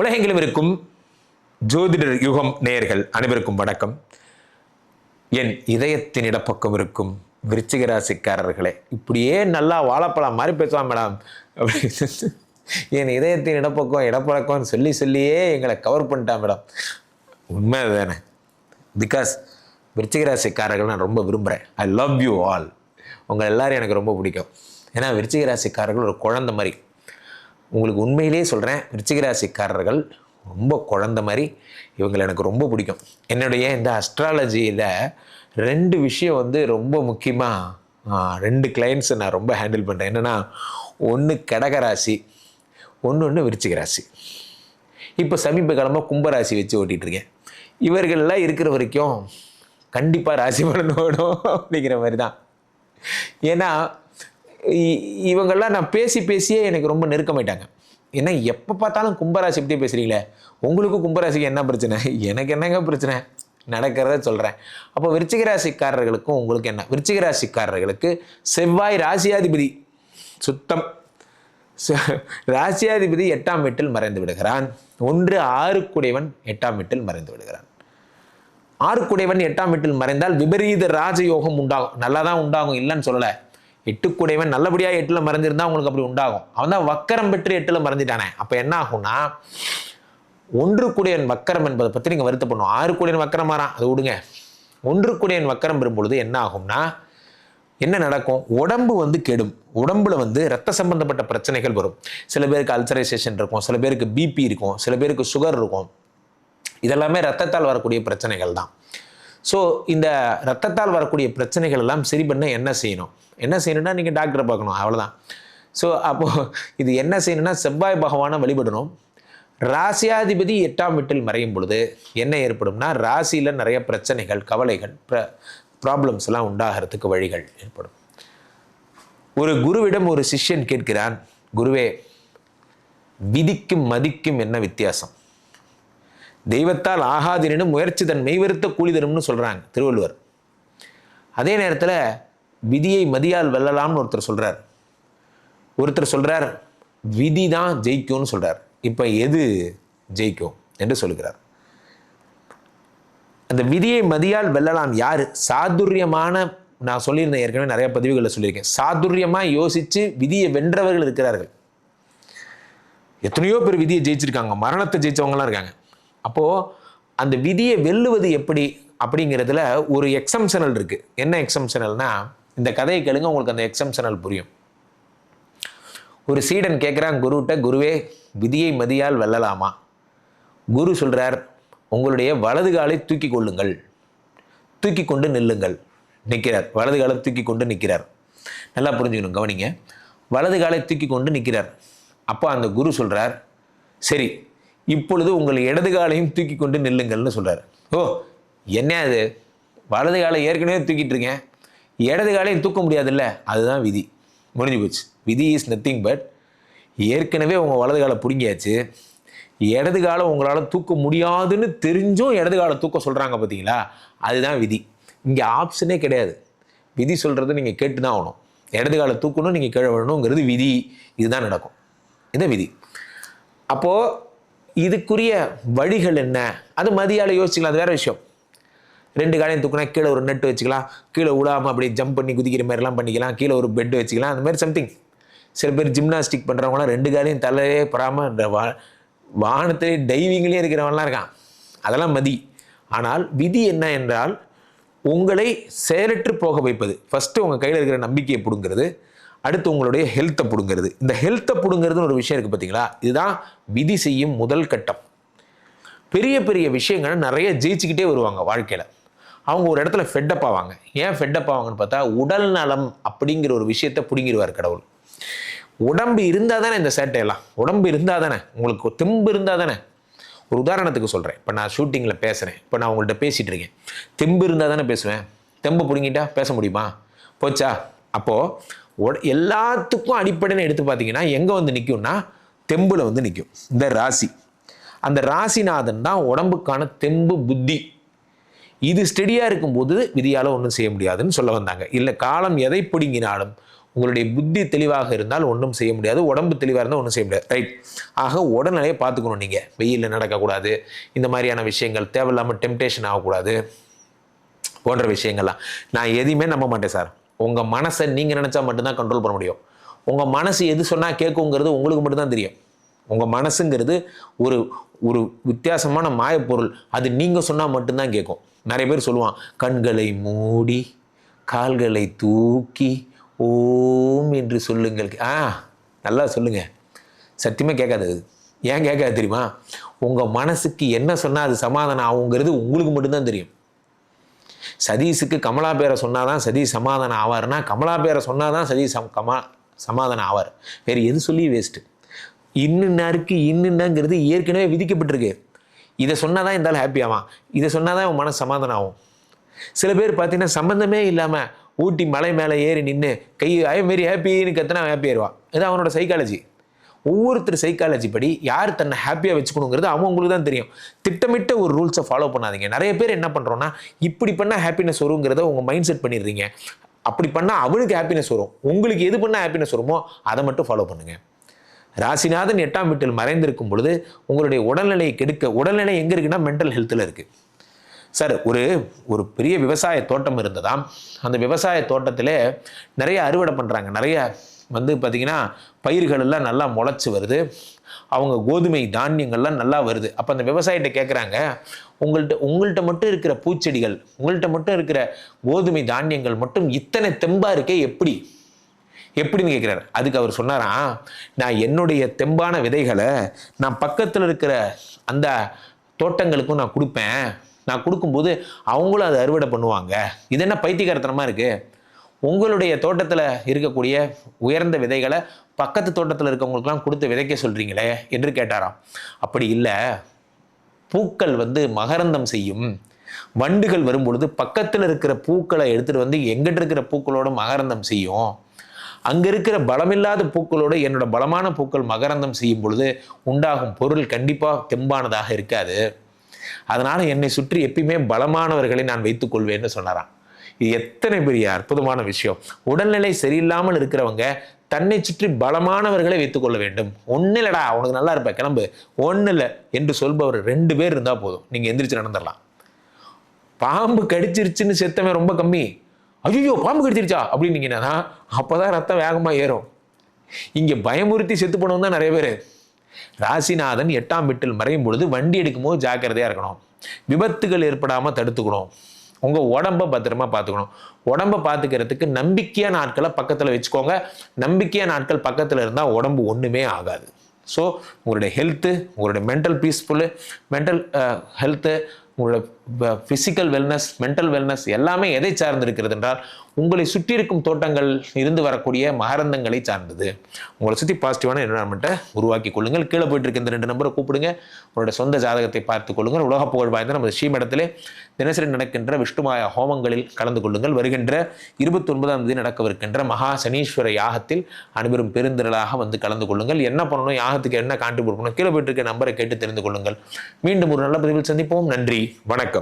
உலகெங்கிலும் இருக்கும் ஜோதிடர் யுகம் நேயர்கள் அனைவருக்கும் வணக்கம். என் இதயத்தின் இடப்பக்கம் இருக்கும் விருச்சிக ராசிக்காரர்களே இப்படியே நல்லா வாழைப்பழம் மாதிரி பேசுவான் மேடம். அப்படி என் இதயத்தின் இடப்பக்கம் இடப்பழக்கம்னு சொல்லி சொல்லியே எங்களை கவர் பண்ணிட்டான் மேடம். உண்மை தானே? பிகாஸ் விருச்சிக ராசிக்காரர்கள் நான் ரொம்ப விரும்புகிறேன் ஐ லவ் யூ ஆல் உங்கள் எல்லோரும் எனக்கு ரொம்ப பிடிக்கும். ஏன்னா விருச்சிக ராசிக்காரர்கள் ஒரு குழந்தை மாதிரி. உங்களுக்கு உண்மையிலேயே சொல்கிறேன் விருச்சிகராசிக்காரர்கள் ரொம்ப குழந்த மாதிரி இவங்களை எனக்கு ரொம்ப பிடிக்கும். என்னுடைய இந்த அஸ்ட்ராலஜியில் ரெண்டு விஷயம் வந்து ரொம்ப முக்கியமாக ரெண்டு கிளைண்ட்ஸை நான் ரொம்ப ஹேண்டில் பண்ணுறேன் என்னென்னா ஒன்று கடகராசி ஒன்று ஒன்று விருச்சிகராசி இப்போ சமீப காலமாக கும்பராசி வச்சு ஓட்டிகிட்ருக்கேன் இவர்கள்லாம் இருக்கிற வரைக்கும் கண்டிப்பாக ராசி பலன் ஓடும் அப்படிங்கிற மாதிரி தான். ஏன்னா இவங்கெல்லாம் நான் பேசி பேசியே எனக்கு ரொம்ப நெருக்கமாயிட்டாங்க. ஏன்னா எப்போ பார்த்தாலும் கும்பராசி இப்படியே பேசுகிறீங்களே உங்களுக்கும் கும்பராசிக்கு என்ன பிரச்சனை? எனக்கு என்னங்க பிரச்சனை? நடக்கிறத சொல்கிறேன் அப்போ விருச்சிகராசிக்காரர்களுக்கும் உங்களுக்கு என்ன? விருச்சிகராசிக்காரர்களுக்கு செவ்வாய் ராசியாதிபதி சுத்தம். ராசியாதிபதி எட்டாம் வீட்டில் மறைந்து விடுகிறான். ஒன்று ஆறுக்குடையவன் எட்டாம் வீட்டில் மறைந்து விடுகிறான். ஆறுக்குடையவன் எட்டாம் வீட்டில் மறைந்தால் விபரீத ராஜயோகம் உண்டாகும். நல்லா தான் உண்டாகும் இல்லைன்னு சொல்லலை. எட்டுக்குடையவன் நல்லபடியாக எட்டில் மறைஞ்சிருந்தா உங்களுக்கு அப்படி உண்டாகும். அவன் தான் வக்கரம் பெற்று எட்டில் மறைஞ்சிட்டானே. அப்போ என்ன ஆகும்னா ஒன்று குடையன் வக்கரம் என்பதை பற்றி நீங்கள் வருத்தப்படணும். ஆறு குடையன் வக்கரம் மாறான் அது விடுங்க. ஒன்று குடையன் வக்கரம் பெறும்பொழுது என்ன ஆகும்னா என்ன நடக்கும்? உடம்பு வந்து கெடும். உடம்புல வந்து ரத்த சம்பந்தப்பட்ட பிரச்சனைகள் வரும். சில பேருக்கு அல்சரைசேஷன் இருக்கும். சில பேருக்கு பிபி இருக்கும். சில பேருக்கு சுகர் இருக்கும். இதெல்லாமே ரத்தத்தால் வரக்கூடிய பிரச்சனைகள் தான். ஸோ இந்த ரத்தத்தால் வரக்கூடிய பிரச்சனைகள் எல்லாம் சரி பண்ண என்ன செய்யணும்? என்ன செய்யணும்னா நீங்கள் டாக்டரை பார்க்கணும் அவ்வளோதான் ஸோ அப்போது இது என்ன செய்யணும்னா செவ்வாய் பகவானை வழிபடணும். ராசியாதிபதி எட்டாம் வீட்டில் மறையும் பொழுது என்ன ஏற்படும்னா ராசியில் நிறைய பிரச்சனைகள் கவலைகள் ப்ர ப்ராப்ளம்ஸ் எல்லாம் உண்டாகிறதுக்கு வழிகள் ஏற்படும். ஒரு குருவிடம் ஒரு சிஷ்யன் கேட்கிறான் குருவே விதிக்கும் மதிக்கும் என்ன வித்தியாசம்? தெய்வத்தால் ஆகாதினும் முயற்சி தன் மெய்வருத்த கூலிதரும்னு சொல்கிறாங்க திருவள்ளுவர். அதே நேரத்தில் விதியை மதியால் வெல்லலாம்னு ஒருத்தர் சொல்கிறார் ஒருத்தர் சொல்கிறார் விதி தான் ஜெயிக்கும்னு சொல்கிறார் இப்போ எது ஜெயிக்கும்? என்று சொல்கிறார் அந்த விதியை மதியால் வெல்லலாம் யார்? சாதுரியமான நான் சொல்லியிருந்தேன் ஏற்கனவே நிறைய பதிவுகளில் சொல்லியிருக்கேன். சாதுரியமாக யோசித்து விதியை வென்றவர்கள் இருக்கிறார்கள். எத்தனையோ பேர் விதியை ஜெயிச்சிருக்காங்க. மரணத்தை ஜெயித்தவங்களாம் இருக்காங்க. அப்போது அந்த விதியை வெல்லுவது எப்படி அப்படிங்கிறதுல ஒரு எக்ஸம்ஷனல் இருக்குது என்ன எக்ஸம்ஷனல்னா இந்த கதையை கேளுங்க உங்களுக்கு அந்த எக்ஸம்ஷனல் புரியும். ஒரு சீடன் கேட்குறான் குருகிட்ட குருவே விதியை மதியால் வெல்லலாமா? குரு சொல்கிறார் உங்களுடைய வலது காலை தூக்கி கொள்ளுங்கள். தூக்கி கொண்டு நில்லுங்கள். நிற்கிறார் வலது காலை தூக்கி கொண்டு நிற்கிறார் நல்லா புரிஞ்சுக்கணும் கவனிங்க. வலது காலை தூக்கி கொண்டு நிற்கிறார் அப்போ அந்த குரு சொல்கிறார் சரி இப்பொழுது உங்கள் இடது காலையும் தூக்கி கொண்டு நில்லுங்கள்னு சொல்கிறார் ஓ என்ன அது வலது காலை ஏற்கனவே தூக்கிட்டு இருக்கேன். இடது காலையும் தூக்க முடியாதுல்ல? அதுதான் விதி. முடிஞ்சு போச்சு. விதி இஸ் நத்திங் பட் ஏற்கனவே உங்கள் வலது காலை பிடுங்கியாச்சு. இடது காலம் உங்களால் தூக்க முடியாதுன்னு தெரிஞ்சும் இடது காலை தூக்க சொல்கிறாங்க பார்த்தீங்களா அதுதான் விதி. இங்கே ஆப்ஷனே கிடையாது. விதி சொல்கிறத நீங்கள் கேட்டு தான் ஆகணும். இடது காலை தூக்கணும் நீங்கள் கீழே விதி. இதுதான் நடக்கும். இதுதான் விதி. அப்போது இதுக்குரிய வழிகள் என்ன? அது மதியால் யோசிக்கலாம் அது வேற விஷயம். ரெண்டு காலையும் தூக்குனா கீழே ஒரு நெட் வச்சுக்கலாம் கீழே விழாமல் அப்படியே ஜம்ப் பண்ணி குதிக்கிற மாதிரிலாம் பண்ணிக்கலாம் கீழே ஒரு பெட் வச்சுக்கலாம் அந்த மாதிரி சம்திங் சில பேர் ஜிம்னாஸ்டிக் பண்ணுறவங்களாம் ரெண்டு காலையும் தலையே படாமல் இந்த வா வானத்திலே டைவிங்லேயே இருக்கிறவன்லாம் இருக்கான். அதெல்லாம் மதி. ஆனால் விதி என்ன என்றால் உங்களை செயலற்று போக வைப்பது. ஃபஸ்ட்டு உங்கள் கையில் இருக்கிற நம்பிக்கையை பிடுங்கிறது அடுத்து உங்களுடைய ஹெல்த்தை பிடுங்கிறது. இந்த ஹெல்த்தை பிடுங்கிறதுன்னு ஒரு விஷயம் இருக்குது பார்த்தீங்களா இதுதான் விதி செய்யும் முதல் கட்டம். பெரிய பெரிய விஷயங்களை நிறைய ஜெயிச்சுக்கிட்டே வருவாங்க வாழ்க்கையில். அவங்க ஒரு இடத்துல ஃபெட்டப் ஆவாங்க. ஏன் ஃபெட்டப் ஆவாங்கன்னு பார்த்தா உடல் நலம் அப்படிங்கிற ஒரு விஷயத்தை பிடுங்கிடுவார் கடவுள். உடம்பு இருந்தால் தானே இந்த சேட்டையெல்லாம் உடம்பு இருந்தால் தானே? உங்களுக்கு தெம்பு இருந்தால் தானே? ஒரு உதாரணத்துக்கு சொல்கிறேன் இப்போ நான் ஷூட்டிங்கில் பேசுகிறேன் இப்போ நான் உங்கள்கிட்ட பேசிகிட்டு இருக்கேன். தெம்பு இருந்தால் தானே பேசுவேன்? தெம்பு பிடுங்கிட்டா பேச முடியுமா? போச்சா? அப்போது எல்லாத்துக்கும் அடிப்படைன்னு எடுத்து பார்த்தீங்கன்னா எங்கே வந்து நிற்கும்னா தெம்பில் வந்து நிற்கும் இந்த ராசி. அந்த ராசிநாதன் தான் உடம்புக்கான தெம்பு புத்தி. இது ஸ்டெடியாக இருக்கும்போது விதியால் ஒன்றும் செய்ய முடியாதுன்னு சொல்ல வந்தாங்க. இல்லை காலம் எதை பிடுங்கினாலும் உங்களுடைய புத்தி தெளிவாக இருந்தால் ஒன்றும் செய்ய முடியாது. உடம்பு தெளிவாக இருந்தால் ஒன்றும் செய்ய முடியாது. ரைட் ஆக உடல்நிலையை பார்த்துக்கணும் நீங்கள் வெயிலில் நடக்கக்கூடாது. இந்த மாதிரியான விஷயங்கள் தேவையில்லாமல் டெம்டேஷன் ஆகக்கூடாது. போன்ற விஷயங்கள்லாம். நான் எதையுமே நம்ப மாட்டேன் சார். உங்கள் மனசை நீங்கள் நினச்சா மட்டும்தான் கண்ட்ரோல் பண்ண முடியும். உங்கள் மனசு எது சொன்னால் கேட்குங்கிறது உங்களுக்கு மட்டும்தான் தெரியும். உங்கள் மனசுங்கிறது ஒரு ஒரு வித்தியாசமான மாயப்பொருள். அது நீங்கள் சொன்னால் மட்டும்தான் கேட்கும் நிறைய பேர் சொல்லுவான் கண்களை மூடி கால்களை தூக்கி ஓம் என்று சொல்லுங்கள். ஆ நல்லா சொல்லுங்கள் சத்தியமாக கேட்காது அது. ஏன் கேட்காது தெரியுமா? உங்கள் மனசுக்கு என்ன சொன்னால் அது சமாதானம் ஆகுங்கிறது உங்களுக்கு மட்டும்தான் தெரியும். சதீஷுக்கு கமலா பேரை சொன்னாதான் சதீஷ் சமாதானம் ஆவார்னா கமலா பேரை சொன்னாதான் சதீஷ் சம் கமா சமாதானம் ஆவார். வேறு எது சொல்லி வேஸ்ட்டு இன்னுன்னாருக்கு இன்னுன்னங்கிறது ஏற்கனவே விதிக்கப்பட்டிருக்கு. இதை சொன்னால் தான் இருந்தாலும் ஹாப்பி ஆவான். இதை சொன்னால் தான் உன் மனசு சமாதானம் ஆகும். சில பேர் பார்த்தீங்கன்னா சம்மந்தமே இல்லாமல் ஊட்டி மலை மேலே ஏறி நின்று கை ஐ வெரி ஹாப்பின்னு கற்றுனா ஹாப்பி ஆயிடுவான் இது அவனோட சைக்காலஜி ஒவ்வொருத்தர் சைக்காலஜி படி யார் தன்னை ஹாப்பியாக வச்சுக்கணுங்கிறது அவங்களுக்கு தான் தெரியும். திட்டமிட்ட ஒரு ரூல்ஸை ஃபாலோ பண்ணாதீங்க. நிறைய பேர் என்ன பண்ணுறோன்னா இப்படி பண்ணால் ஹாப்பினஸ் வருங்கிறத உங்கள் மைண்ட் செட் பண்ணிடுறீங்க. அப்படி பண்ணால் அவனுக்கு ஹாப்பினஸ் வரும். உங்களுக்கு எது பண்ணால் ஹாப்பினஸ் வருமோ அதை மட்டும் ஃபாலோ பண்ணுங்கள் ராசிநாதன் எட்டாம் வீட்டில் மறைந்திருக்கும் பொழுது உங்களுடைய உடல்நிலையை கெடுக்க உடல்நிலை எங்கே இருக்குன்னா மென்டல் ஹெல்த்தில் இருக்குது சார் ஒரு ஒரு பெரிய விவசாய தோட்டம் இருந்ததாம். அந்த விவசாய தோட்டத்தில் நிறைய அறுவடை பண்ணுறாங்க நிறைய வந்து பார்த்திங்கன்னா பயிர்களெல்லாம் நல்லா முளைச்சி வருது. அவங்க கோதுமை தானியங்கள்லாம் நல்லா வருது. அப்போ அந்த விவசாயிகிட்ட கேட்குறாங்க உங்கள்கிட்ட உங்கள்கிட்ட மட்டும் இருக்கிற பூச்செடிகள் உங்கள்கிட்ட மட்டும் இருக்கிற கோதுமை தானியங்கள் மட்டும் இத்தனை தெம்பாக இருக்கே எப்படி? எப்படின்னு கேட்குறாரு அதுக்கு அவர் சொன்னாராம் நான் என்னுடைய தெம்பான விதைகளை நான் பக்கத்தில் இருக்கிற அந்த தோட்டங்களுக்கும் நான் கொடுப்பேன். நான் கொடுக்கும்போது அவங்களும் அதை அறுவடை பண்ணுவாங்க. இது என்ன பைத்தியகாரத்தனமாக இருக்குது உங்களுடைய தோட்டத்தில் இருக்கக்கூடிய உயர்ந்த விதைகளை பக்கத்து தோட்டத்தில் இருக்கவங்களுக்குலாம் கொடுத்து விதைக்க சொல்கிறீங்களே என்று கேட்டாராம். அப்படி இல்லை. பூக்கள் வந்து மகரந்தம் செய்யும். வண்டுகள் வரும்பொழுது பக்கத்தில் இருக்கிற பூக்களை எடுத்துகிட்டு வந்து எங்கிட்ட இருக்கிற பூக்களோட மகரந்தம் செய்யும். அங்கே இருக்கிற பலமில்லாத பூக்களோடு என்னோட பலமான பூக்கள் மகரந்தம் செய்யும் பொழுது உண்டாகும் பொருள் கண்டிப்பாக தெம்பானதாக இருக்காது. அதனால் என்னை சுற்றி எப்பயுமே பலமானவர்களை நான் வைத்துக் கொள்வேன்னு சொன்னாராம். இது எத்தனை பெரிய அற்புதமான விஷயம். உடல்நிலை சரியில்லாமல் இருக்கிறவங்க தன்னை சுற்றி பலமானவர்களை வைத்துக் கொள்ள வேண்டும். ஒன்றும் இல்லடா உனக்கு நல்லா இருப்ப கிளம்பு. ஒன்றும் இல்லை என்று சொல்பவர் ரெண்டு பேர் இருந்தால் போதும். நீங்கள் எந்திரிச்சு நடந்துடலாம். பாம்பு கடிச்சிருச்சுன்னு செத்தவன் ரொம்ப கம்மி. ஐயோ பாம்பு கடிச்சிருச்சா? அப்படின்னீங்கன்னா அப்போதான் ரத்தம் வேகமாக ஏறும். இங்கே பயமுறுத்தி செத்து போனவங்க தான் நிறைய பேர். ராசிநாதன் எட்டாம் வீட்டில் மறையும் பொழுது வண்டி எடுக்கும்போது ஜாக்கிரதையாக இருக்கணும். விபத்துகள் ஏற்படாமல் தடுத்துக்கணும். உங்கள் உடம்ப பத்திரமா பார்த்துக்கணும் உடம்ப பார்த்துக்கிறதுக்கு நம்பிக்கையான ஆட்களை பக்கத்தில் வச்சுக்கோங்க. நம்பிக்கையான ஆட்கள் பக்கத்தில் இருந்தால் உடம்பு ஒன்றுமே ஆகாது. ஸோ உங்களுடைய ஹெல்த்து உங்களுடைய மென்டல் பீஸ்ஃபுல்லு மென்டல் ஹெல்த்து உங்களோட ஃபிசிக்கல் வெல்னஸ் மென்டல் வெல்னஸ் எல்லாமே எதை சார்ந்திருக்கிறது என்றால் உங்களை சுற்றி இருக்கும் தோட்டங்கள் இருந்து வரக்கூடிய மகரந்தங்களை சார்ந்தது. உங்களை சுற்றி பாசிட்டிவான என்வரான்மெண்ட்டை உருவாக்கி கொள்ளுங்கள். கீழே போயிட்டு இருக்க இந்த ரெண்டு நம்பரை கூப்பிடுங்க. உங்களோட சொந்த ஜாதகத்தை பார்த்து கொள்ளுங்கள். உலக புகழ் வாய்ந்த நமது ஸ்ரீமடத்திலே தினசரி நடக்கின்ற விஷ்ணுமாய ஹோமங்களில் கலந்து கொள்ளுங்கள். வருகின்ற இருபத்தி ஒன்பதாம் தேதி நடக்கவிருக்கின்ற மகா சனீஸ்வர யாகத்தில் அனைவரும் பெருந்திரளாக வந்து கலந்து கொள்ளுங்கள். என்ன பண்ணணும்? யாகத்துக்கு என்ன கான்ட்ரிபியூட் பண்ணணும்? கீழே போயிட்டு இருக்க நம்பரை கேட்டு தெரிந்து கொள்ளுங்கள். மீண்டும் ஒரு நல்ல பதிவில் சந்திப்போம். நன்றி. வணக்கம்.